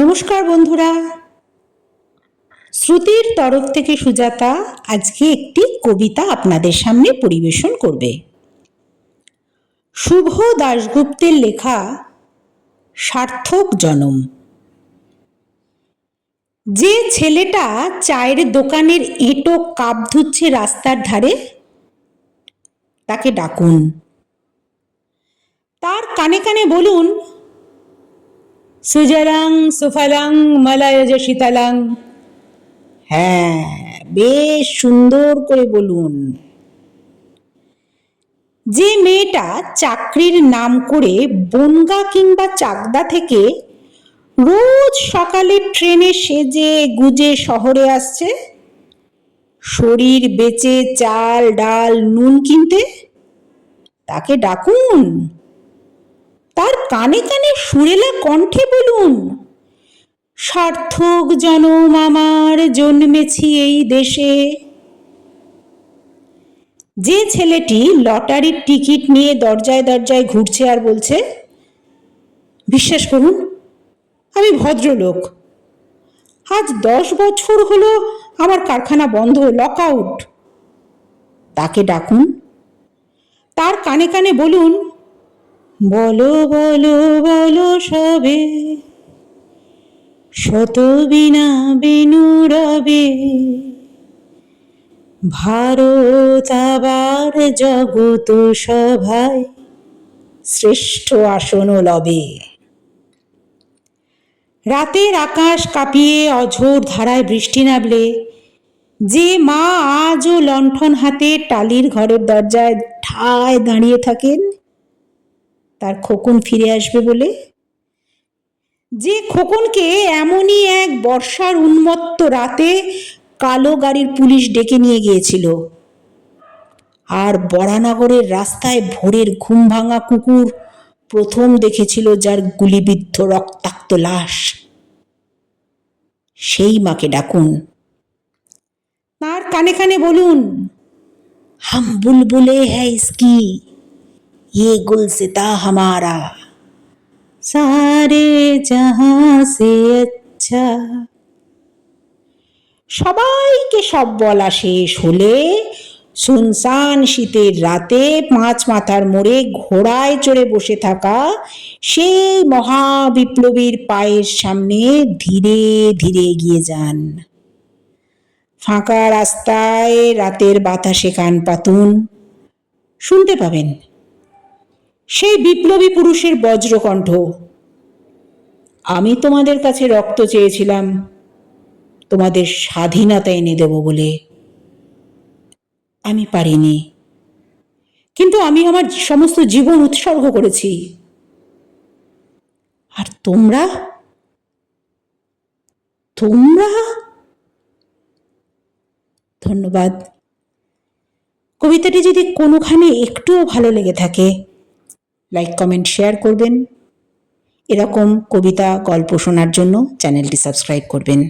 নমস্কার বন্ধুরা। শ্রুতির তরফ থেকে সুজাতা আজকে একটি কবিতা আপনাদের সামনে পরিবেশন করবে। শুভ দাশগুপ্তের লেখা, সার্থক জনম। যে ছেলেটা চায়ের দোকানের এঁটো কাপ ধুচ্ছে রাস্তার ধারে, তাকে ডাকুন। তার কানে কানে বলুন সুজলাং সুফলাং মলয়জ শীতলাং। হ্যাঁ বেশ সুন্দর করে বলুন। যে মেয়েটা চাকরির নাম করে বনগা কিংবা চাকদা থেকে রোজ সকালে ট্রেনে সেজে গুজে শহরে আসছে, শরীর বেচে চাল, ডাল, নুন কিনতে, তাকে ডাকুন। তার কানে কানে সুরেলা কণ্ঠে বলুন, সার্থক জনম আমার জন্মেছি এই দেশে। যে ছেলেটি লটারির টিকিট নিয়ে দরজায় দরজায় ঘুরছে আর বলছে, বিশ্বাস করুন, আমি ভদ্রলোক। আজ দশ বছর হলো আমার কারখানা বন্ধ লক আউট তাকে ডাকুন। তার কানে কানে বলুন বলো বলো বলো সবে। শত বিনা বেনু রবে। ভারত আবার জগত সভায় শ্রেষ্ঠ আসন লবে। রাতের আকাশ কাঁপিয়ে অঝোর ধারায় বৃষ্টি নামলে, যে মা আজও লণ্ঠন হাতে টালির ঘরের দরজায় ঠায় দাঁড়িয়ে থাকেন তার খোকন ফিরে আসবে বলে? যে খোকনকে এমনই এক বর্ষার উন্মত্ত রাতে কালো গাড়ির পুলিশ ডেকে নিয়ে গিয়েছিল। আর বরানগরের রাস্তায় ভোরের ঘুম ভাঙা কুকুর প্রথম দেখেছিল যার গুলিবিদ্ধ রক্তাক্ত লাশ। সেই মাকে ডাকুন। তার কানে কানে বলুন, হাম বুলবুলে হ্যাঁ ইসকি। ये गुलसिता हमारा सारे जहां से अच्छा সবাইকে সব বলা শেষ হলে শুনশান শীতের রাতে পাঁচ মাথার মোড়ে ঘোড়ায় চড়ে বসে থাকা সেই মহাবিপ্লবীর পায়ের সামনে ধীরে ধীরে এগিয়ে যান ফাঁকা রাস্তায় রাতের বাতাসে কান পাতুন শুনতে পাবেন সেই বিপ্লবী পুরুষের বজ্রকণ্ঠ। আমি তোমাদের কাছে রক্ত চেয়েছিলাম। তোমাদের স্বাধীনতা এনে দেব বলে। আমি পারিনি। কিন্তু আমি আমার সমস্ত জীবন উৎসর্গ করেছি। আর তোমরা? তোমরা? ধন্যবাদ। কবিতাটি যদি কোনোখানে একটুও ভালো লেগে থাকে লাইক কমেন্ট শেয়ার করবেন। এরকম কবিতা গল্প শোনার জন্য চ্যানেলটি সাবস্ক্রাইব করবেন।